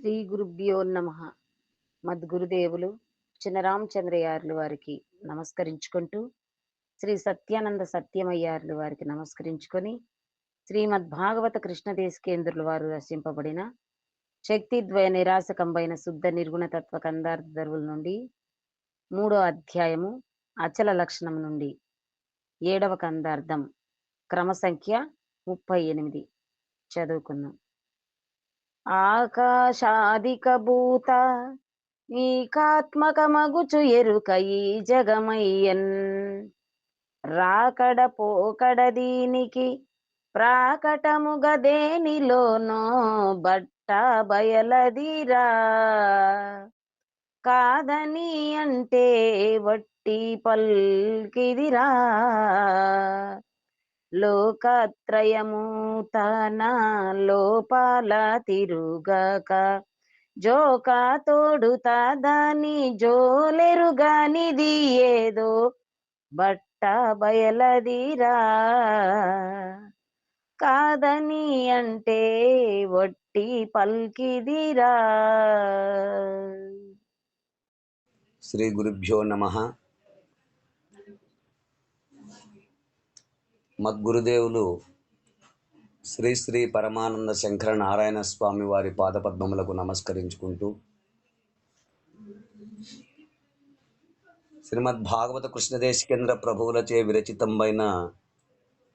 శ్రీ గురుభ్యో నమ. మద్గురుదేవులు చిన్నరామచంద్రయార్లు వారికి నమస్కరించుకుంటూ శ్రీ సత్యానంద సత్యమయ్యార్లు వారికి నమస్కరించుకొని శ్రీమద్ భాగవత కృష్ణదేశకేంద్రుల వారు రచింపబడిన శక్తిద్వయ నిరాశకంబైన శుద్ధ నిర్గుణ తత్వ కందార్థరువుల నుండి మూడో అధ్యాయము అచల లక్షణం నుండి ఏడవ కందార్థం క్రమ సంఖ్య ముప్పై ఎనిమిది. చదువుకుందాం. ఆకాశాదిక భూత నీకాత్మకమగుచు ఎరుక ఈ జగమయ్యన్. రాకడ పోకడ దీనికి ప్రాకటముగ దేనిలోనో బట్ట బయలదిరా. కాదని అంటే వట్టి పల్కిదిరా. లోకత్రయము తన లోపాల తిరుగక. జోక తోడుతా దాని జోలెరుగానిది ఏదో బట్ట బయలదిరా. కాదని అంటే వట్టి పల్కిదిరా. శ్రీ గురుభ్యో నమ. మద్గురుదేవులు శ్రీ శ్రీ పరమానంద శంకర నారాయణ స్వామి వారి పాదపద్మములకు నమస్కరించుకుంటూ శ్రీమద్ భాగవత కృష్ణదేశికేంద్ర ప్రభువులచే విరచితమైన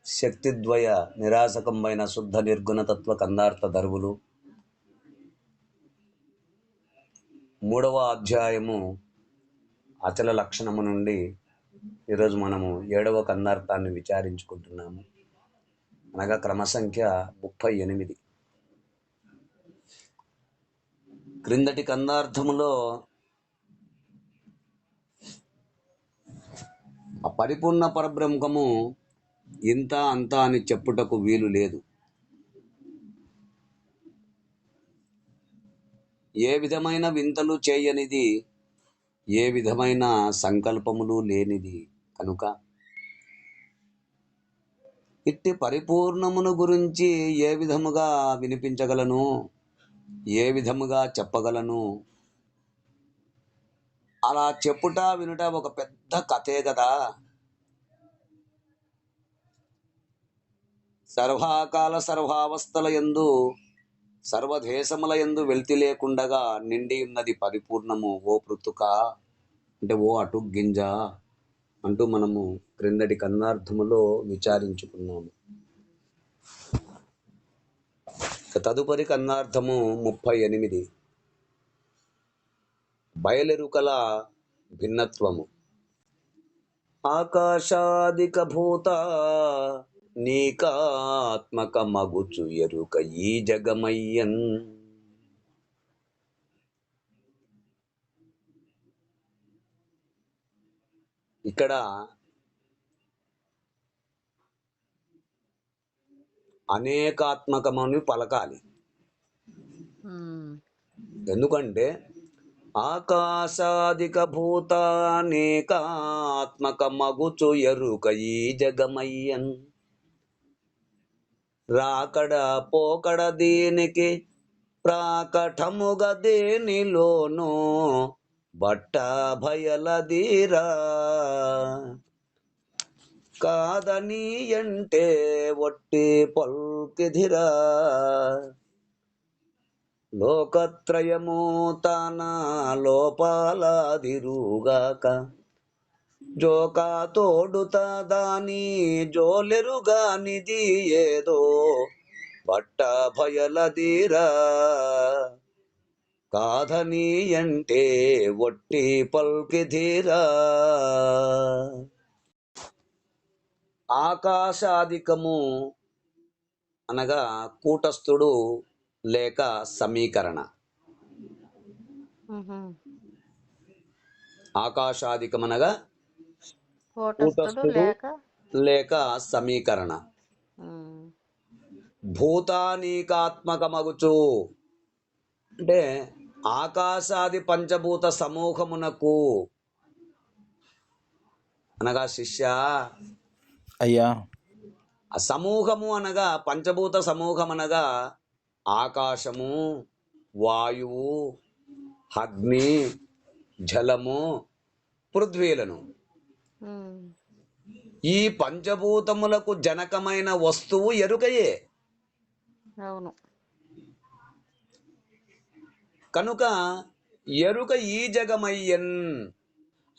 శక్తిద్వయ నిరాసకంబైన శుద్ధ నిర్గుణతత్వ కందార్థ దరువులు మూడవ అధ్యాయము అచల లక్షణము నుండి ఈరోజు మనము ఏడవ కందార్థాన్ని విచారించుకుంటున్నాము. అనగా క్రమ సంఖ్య ముప్పై ఎనిమిది. క్రిందటి కందార్థములో ఆ పరిపూర్ణ పరబ్రహ్మము ఇంత అంత అని చెప్పుటకు వీలు లేదు. ఏ విధమైన వింతలు చేయనిది ఏ విధమైన సంకల్పములు లేనిది కనుక ఇట్టి పరిపూర్ణమును గురించి ఏ విధముగా వినిపించగలను? ఏ విధముగా చెప్పగలను? అలా చెప్పుట వినుట ఒక పెద్ద కథే కదా. సర్వాకాల సర్వావస్థల ఎందు సర్వదేశముల ఎందు వెళ్తి లేకుండగా నిండి ఉన్నది పరిపూర్ణము ఓ పృతుక. అంటే ఓ అటు గింజ అంటూ మనము క్రిందటి కన్నార్థములో విచారించుకున్నాము. తదుపరి కన్నార్థము ముప్పై ఎనిమిది. బయలెరుకల భిన్నత్వము. ఆకాశాదిక భూత నీకాత్మక మగుచు ఎరుక ఈ జగమయ్యన్. ఇక్కడ అనేకాత్మకమని పలకాలి. ఎందుకంటే ఆకాశాదిక భూతానేకాత్మక మగుచు ఎరుక ఈ జగమయ్యన్. రాకడ పోకడ దీనికి ప్రాకటముగ దేనిలోను బట్ట భయలదీరా కాదని అంటే ఒట్టి పల్కిధిరా. లోకత్రయము తన లోపాలాదిరుగాక జోకా తోడుత దాని జోలెరుగానిది ఏదో బట్ట భయలదీరా కాదని అంటే ఒట్టి పల్కిధీరా ఆకాశాధికము అనగా కూటస్థుడు లేక సమీకరణ. ఆకాశాధికమనగా కూటస్థుడు లేక? లేక సమీకరణ. భూతానీకాత్మకమగుచు. అంటే ఆకాశాది పంచభూత సమూహమునకు. అనగా శిష్య. అయ్యా. ఆ సమూహము అనగా పంచభూత సమూహం అనగా ఆకాశము వాయువు అగ్ని జలము పృథ్వీలను. ఈ పంచభూతములకు జనకమైన వస్తువు ఎరుకయే. అవును. కనుక ఎరుక ఈ జగమయ్యన్.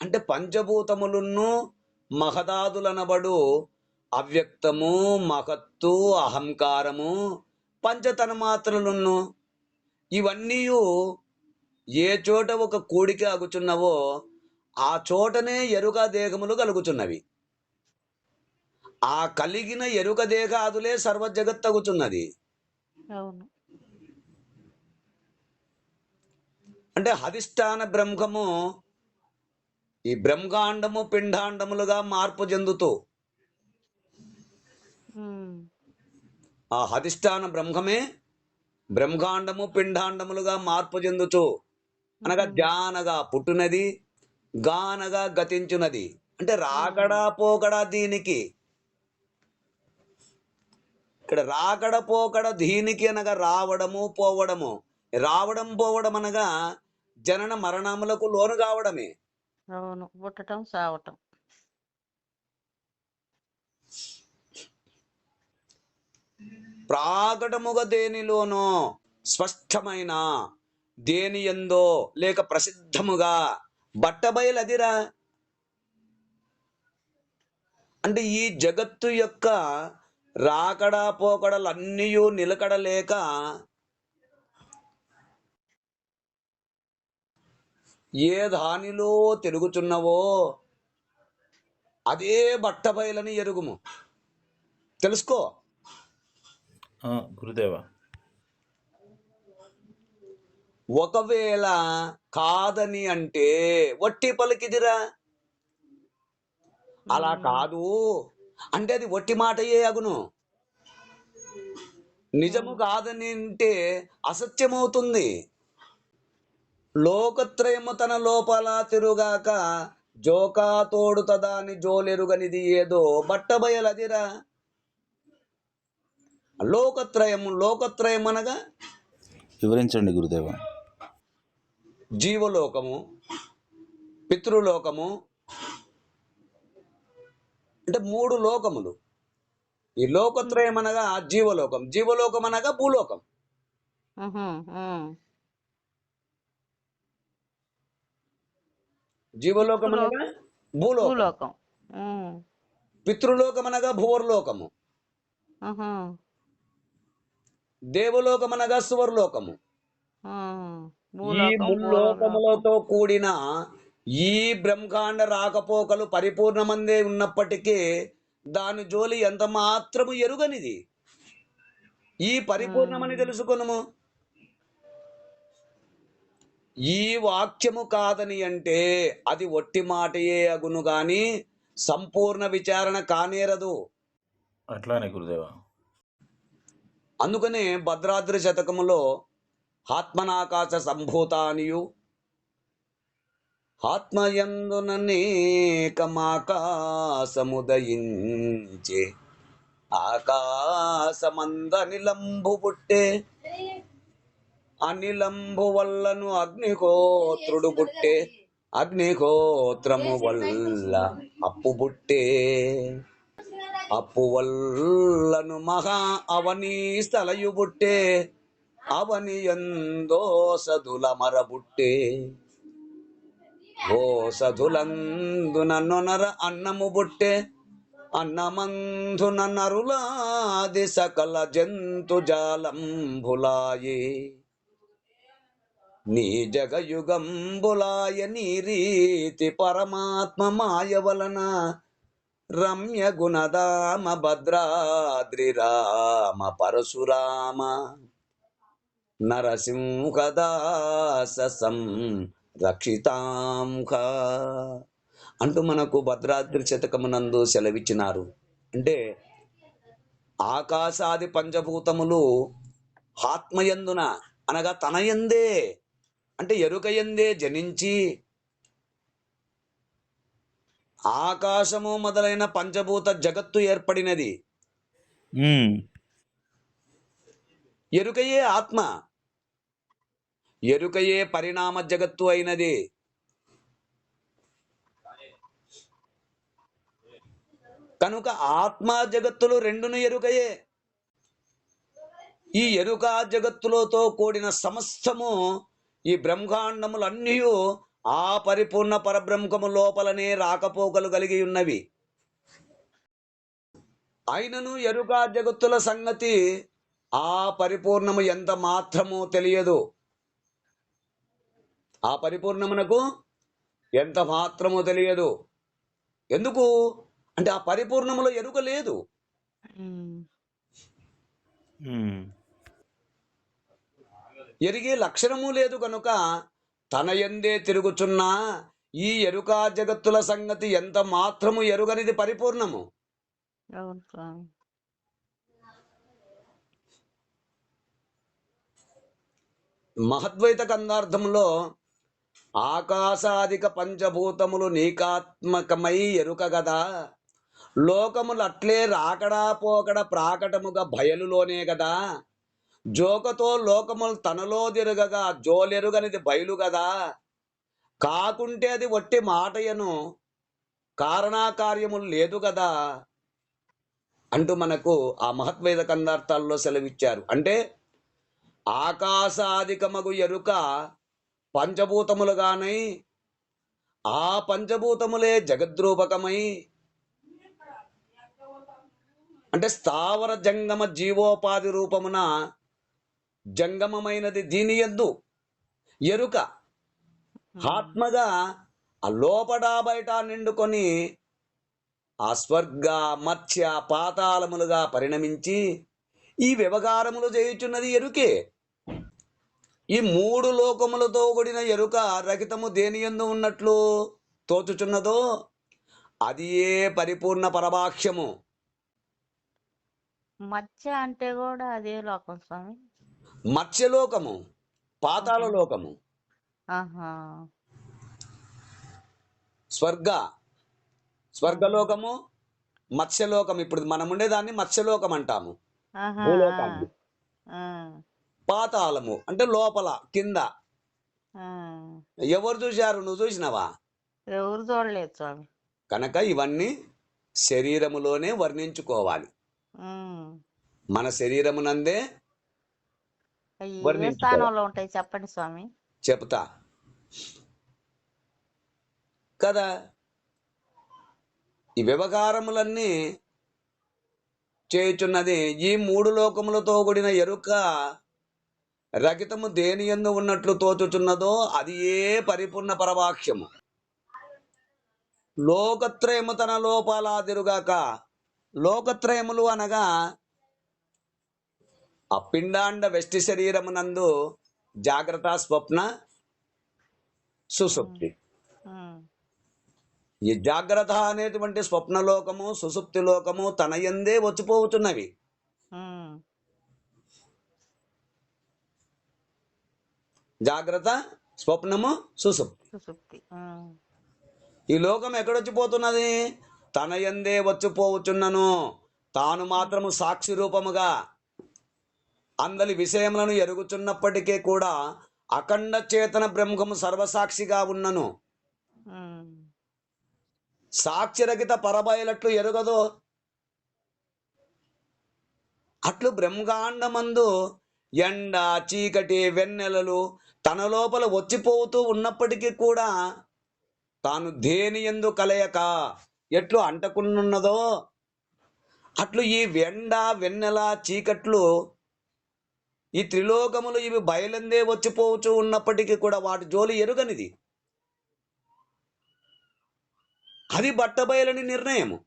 అంటే పంచభూతములున్ను మహదాదులనబడు అవ్యక్తము మహత్తు అహంకారము పంచతన్మాత్రలున్ను. ఇవన్నీ ఏ చోట ఒక కూడిక అగుచున్నవో ఆ చోటనే ఎరుక దేహములు కలుగుచున్నవి. ఆ కలిగిన ఎరుక దేహాదులే సర్వ జగత్తగుచున్నది అవును. అంటే అధిష్టాన బ్రహ్మము ఈ బ్రహ్మాండము పిండాండములుగా మార్పు చెందుతూ ఆ అధిష్టాన బ్రహ్మమే బ్రహ్మాండము పిండాండములుగా మార్పు చెందుచు అనగా ధ్యానగా పుట్టునది. గానగా గతించునది. అంటే రాకడా పోకడా దీనికి. ఇక్కడ రాకడ పోకడ దీనికి అనగా రావడము పోవడము. రావడం పోవడం అనగా జనన మరణములకు లోను కావడమే. అవును పుట్టటం సావటం. ప్రాకటముగా దేనిలోనో స్పష్టమైన దేని ఎందో లేక ప్రసిద్ధముగా బట్టబయలదిరా. అంటే ఈ జగత్తు యొక్క రాకడా పోకడలన్నీ నిలకడలేక ఏ దానిలో తిరుగుచున్నవో అదే బట్టబయలని ఎరుగుము. తెలుసుకో. గురుదేవా. ఒకవేళ కాదని అంటే వట్టి పలికిదిరా. అలా కాదు. అంటే అది వట్టి మాటయే అగును. నిజము కాదని అంటే అసత్యమవుతుంది. లోకత్రయము తన లోపల తిరుగాక జోకా తోడుతదాని జోలెరుగనిది ఏదో బట్టబయలదిరా. లోకత్రయము లోకత్రయం అనగా వివరించండి గురుదేవా. జీవలోకము పితృలోకము అంటే మూడు లోకములు. ఈ లోకత్రయం అనగా జీవలోకం జీవలోకం అనగా భూలోకం. జీవలోకం అనగా భూలోకం. పితృలోకం అనగా భూవర్లోకము. దేవలోకం అనగా సువర్లోకము. ఈ ముల్లోకములతో కూడిన ఈ బ్రహ్మాండ రాకపోకలు పరిపూర్ణమందే ఉన్నప్పటికీ దాని జోలి ఎంత మాత్రము ఎరుగనిది? ఈ పరిపూర్ణమని తెలుసుకొనుము. ఈ వాక్యము కాదని అంటే అది ఒట్టి మాటయే అగును గాని సంపూర్ణ విచారణ కానేరదు. అట్లానే గురుదేవా. అందుకనే భద్రాద్రి శతకములో ఆత్మనాకాశ సంభూతానియు ఆత్మయందుననేకమాకాశముదయించే ఆకాశమందనిలంబు పుట్టే. అనిలంబు వల్లను అగ్నిహోత్రుడు పుట్టే. అగ్నిహోత్రము వల్ల అప్పు పుట్టే. అప్పు వల్లను మహా అవనీ స్థలయు పుట్టే. అవని ఎందో సదుల మరబుట్టే ఓ సదులందున నొనర అన్నము బుట్టే. అన్నమందున నరులాది సకల జంతు జాలంబులాయి. నీ జగయుగంబులాయ నీ రీతి పరమాత్మ మాయ వలన రమ్య గుణదామ భద్రాద్రి రామ పరశురామ. నరసింహదాస సం రక్షితాంఖ అంటూ మనకు భద్రాద్రి శతకమునందు సెలవిచ్చినారు. అంటే ఆకాశాది పంచభూతములు ఆత్మయందున అనగా తనయందే అంటే ఎరుకయందే జనించి ఆకాశము మొదలైన పంచభూత జగత్తు ఏర్పడినది. ఎరుకయే ఆత్మ. ఎరుకయే పరిణామ జగత్తు అయినది. కనుక ఆత్మ జగత్తులు రెండును ఎరుకయే. ఈ ఎరుక జగత్తులతో కూడిన సమస్తము ఈ బ్రహ్మాండములన్నీ ఆ పరిపూర్ణ పరబ్రహ్మము లోపలనే రాకపోకలు కలిగి ఉన్నవి. అయినను ఎరుక జగత్తుల సంగతి ఆ పరిపూర్ణము ఎంత మాత్రము తెలియదు. ఆ పరిపూర్ణమునకు ఎంత మాత్రము తెలియదు. ఎందుకు? అంటే ఆ పరిపూర్ణములో ఎరుక లేదు. ఎరిగే లక్షణము లేదు కనుక తన ఎందే తిరుగుచున్నా ఈ ఎరుక జగత్తుల సంగతి ఎంత మాత్రము ఎరుగనిది పరిపూర్ణము? మహద్వైత కందార్థంలో ఆకాశాదిక పంచభూతములు నీకాత్మకమై ఎరుక గదా లోకములు అట్లే రాకడా పోకడ ప్రాకటముగా బయలులోనే గదా? జోకతో లోకములు తనలో తిరగగా జోలెరుగనిది బయలు గదా కాకుంటే అది వట్టి మాటయను కారణాకార్యములు లేదు కదా అంటూ మనకు ఆ మహత్వేద కందార్థాల్లో సెలవిచ్చారు. అంటే ఆకాశాధికమగు ఎరుక పంచభూతములుగానై ఆ పంచభూతములే జగద్రూపకమై అంటే స్థావర జంగమ జీవోపాధి రూపమున జంగమమైనది దీని ఎందు ఎరుక ఆత్మగా ఆ లోపట బయట నిండుకొని ఆ స్వర్గ మత్స్య పాతాళములుగా పరిణమించి ఈ వ్యవహారములు చేయుచున్నది ఎరుకే. ఈ మూడు లోకములతో కూడిన ఎరుక రహితము దేని ఎందు ఉన్నట్లు తోచుచున్నదో అది ఏ పరిపూర్ణ పరమాఖ్యము మత్స్య అంటే కూడా అదే లోకం స్వామి. మత్స్యలోకము పాతాళ లోకము. స్వర్గ స్వర్గలోకము మత్స్యలోకం ఇప్పుడు మనం ఉండేదాన్ని మత్స్యలోకం అంటాము. భూలోకాన్ని. పాతాళము అంటే లోపల కింద. ఎవరు చూశారు? నువ్వు చూసినావా? ఎవరు చూడలేదు స్వామి. కనుక ఇవన్నీ శరీరములోనే వర్ణించుకోవాలి. మన శరీరమునందే. స్థానంలో ఉంటాయి చెప్పండి స్వామి. చెప్తా. కదా? ఈ వ్యవహారములన్నీ చేయుచున్నది ఈ మూడు లోకములతో కూడిన ఎరుక రగితము దేని ఎందు ఉన్నట్లు తోచుచున్నదో అది ఏ పరిపూర్ణ పరవాక్యము లోకత్రయము తన లోపాలాదిరుగాక. లోకత్రయములు అనగా ఆ పిండాండ వెష్టి శరీరమునందు జాగ్రత్త స్వప్న సుసుప్తి. ఈ జాగ్రత్త అనేటువంటి స్వప్నలోకము సుసుప్తి లోకము తన ఎందే వచ్చిపోతున్నవి జాగ్రత్త స్వప్నము సుసుప్తి. ఈ లోకం ఎక్కడొచ్చిపోతున్నది? తన ఎందే వచ్చిపోవచ్చున్నను. తాను మాత్రము సాక్షి రూపముగా అందలి విషయములను ఎరుగుచున్నప్పటికీ కూడా అఖండ చేతన బ్రహ్మము సర్వసాక్షిగా ఉన్నను. ఉమ్. సాక్షిరహిత పరబయలట్లు ఎరుగదో? అట్లు బ్రహ్మాండమందు ఎండ చీకటి వెన్నెలలు తన లోపల వచ్చిపోతూ ఉన్నప్పటికీ కూడా తాను దేని ఎందు కలయక ఎట్లు అంటకున్నదో అట్లు ఈ వెండ వెన్నెల చీకట్లు ఈ త్రిలోకములు ఇవి బయలందే వచ్చిపోవచ్చు ఉన్నప్పటికీ కూడా వాటి జోలి ఎరుగనిది. అది బట్టబయలని నిర్ణయము.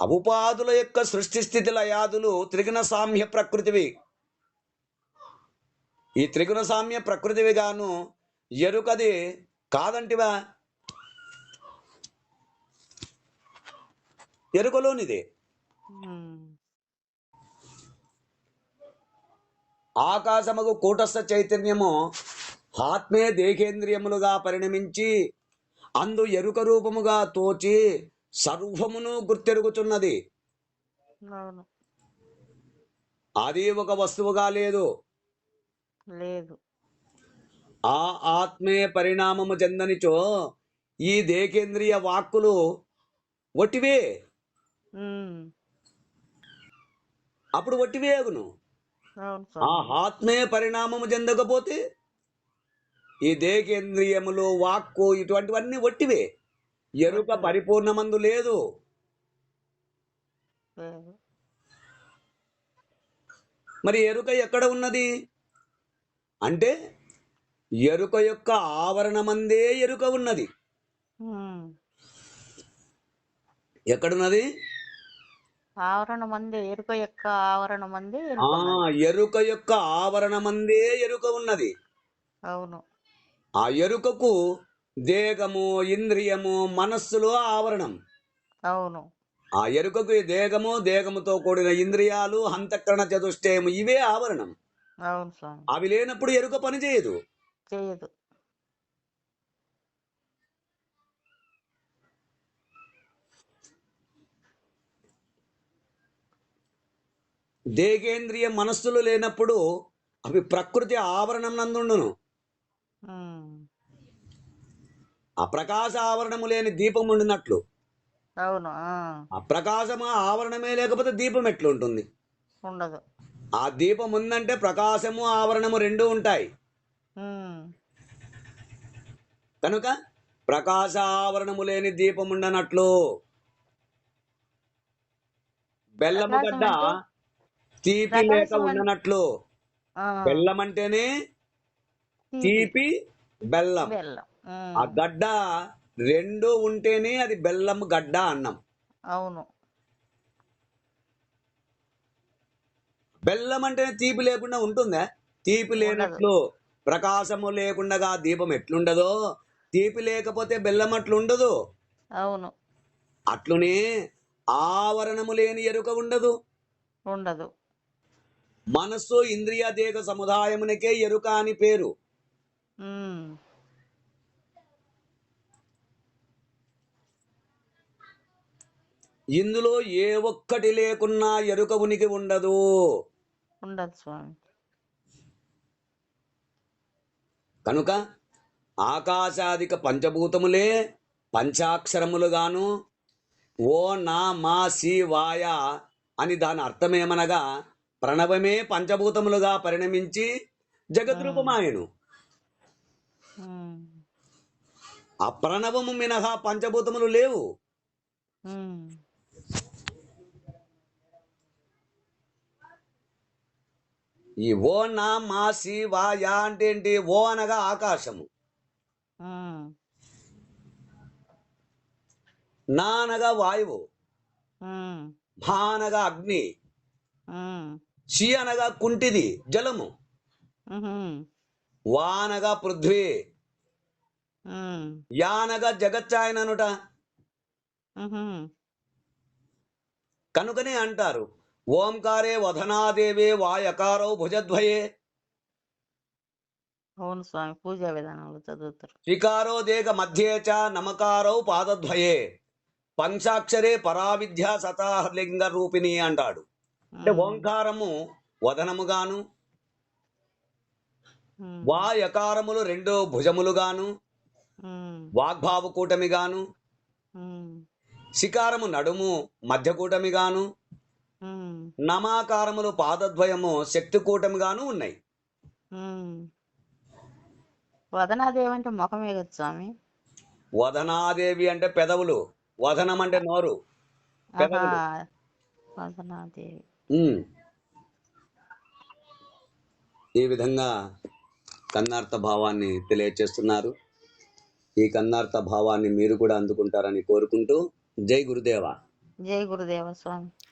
అవుపాదుల యొక్క సృష్టి స్థితి లయాదులు త్రిగుణ సామ్య ప్రకృతివి. ఈ త్రిగుణ సామ్య ప్రకృతివి గాను ఎరుకది కాదంటివా? ఎరుకలోనిది. ఆకాశముకు కూటస్థ చైతన్యము ఆత్మే దేహేంద్రియములుగా పరిణమించి అందు ఎరుక రూపముగా తోచి సర్వమును గుర్తెరుగుచున్నది. అవును. అది ఒక వస్తువుగా లేదు. లేదు. ఆ ఆత్మే పరిణామము చెందనిచో ఈ దేకేంద్రియ వాక్కులు ఒట్టివే. ఉమ్. అప్పుడు ఒట్టివే అగును. ఆ ఆత్మే పరిణామము చెందకపోతే ఈ దేకేంద్రియములు వాక్కు ఇటువంటివన్నీ ఒట్టివే. ఎరుక పరిపూర్ణమందు లేదు. లేదు మరి ఎరుక ఎక్కడ ఉన్నది? అంటే ఎరుక యొక్క ఆవరణమందే ఎరుక ఉన్నది. ఎక్కడున్నది? ఆవరణ మంది ఎరుక యొక్క ఆవరణ మంది ఆ ఎరుక ఉన్నది. ఎరుక యొక్క ఆవరణమందే ఎరుక ఉన్నది. అవును. ఆ ఎరుకకు దేహము ఇంద్రియము మనస్సులు ఆవరణం. అవును. ఆ ఎరుకకు ఈ దేహము దేహముతో కూడిన ఇంద్రియాలు హంతకరణ చతుష్టయము ఇవే ఆవరణం. అవును అవి లేనప్పుడు ఎరుక పనిచేయదు చేయదు. దేహేంద్రియ మనస్సులు లేనప్పుడు అవి ప్రకృతి ఆవరణం నందుండును. ఉమ్. ఆ ప్రకాశ ఆవరణము లేని దీపం ఉండినట్లు అవును ప్రకాశము ఆవరణమే లేకపోతే దీపం ఎట్లుంటుంది ఉండదు ఆ దీపం ఉందంటే ప్రకాశము ఆవరణము రెండు ఉంటాయి. కనుక ప్రకాశ ఆవరణము లేని దీపం ఉండనట్లు బెల్లము గడ్డ? తీపి లేక ఉండనట్లు. బెల్లం అంటేనే తీపి. బెల్లం. ఆ. గడ్డ రెండు ఉంటేనే అది బెల్లం గడ్డ అన్నం. అవును. బెల్లం అంటేనే తీపి లేకుండా ఉంటుందా? తీపి లేనట్లు ప్రకాశము లేకుండా దీపం ఎట్లుండదో తీపి లేకపోతే బెల్లం అట్లుండదు అవును. అట్లునే ఆవరణము లేని ఎరుక ఉండదు. ఉండదు. మనస్సు ఇంద్రియ దేహ సముదాయమునకే ఎరుక అని పేరు. ఇందులో ఏ ఒక్కటి లేకున్నా ఎరుక ఉనికి ఉండదు. ఉండదు స్వామి. కనుక ఆకాశాదిక పంచభూతములే పంచాక్షరములుగాను ఓ నా మా సి వాయ అని దాని అర్థమేమనగా ప్రణవమే పంచభూతములుగా పరిణమించి జగద్రూపమాయను. ఆ ప్రణవము మినహా పంచభూతములు లేవు. ఈ ఓ నా మా సి వాయ అంటే ఏంటి ఓ అనగా ఆకాశము. నా అనగా వాయువు. భా అనగా అగ్ని. సి అనగా కుంటిది జలము. వా అనగా పృథ్వీ ఉమ్. యానగా జగచ్చాయననుట. కనుకనే అంటారు ఓంకారే వధనాదేవే వాయకారో భుజద్వయే అవును స్వామి పూజా విధానంలో చదువుతారు శికారో దేగ మధ్యే చ నమకారో పాదద్వయే పంచాక్షరే పరావిద్యా సతాలింగ రూపిణి అంటాడు అంటే ఓంకారము వదనముగాను. వా యకారములు రెండు భుజములుగాను. వాగ్భావ కూటమిగాను. శికారము నడుము మధ్యకూటమిగాను ఉమ్. నమాకారములు పాదద్వయము శక్తి కూటమిగాను ఉన్నాయి. వదనాదేవి అంటే ముఖమే కదా స్వామి. వదనాదేవి అంటే పెదవులు. వదనం అంటే నోరు. వదనాదేవి. ఈ విధంగా కన్నార్థ భావాన్ని తెలియచేస్తున్నారు. ఈ కన్నార్థ భావాన్ని మీరు కూడా అందుకుంటారని కోరుకుంటూ జై గురుదేవ. జై గురుదేవ స్వామి.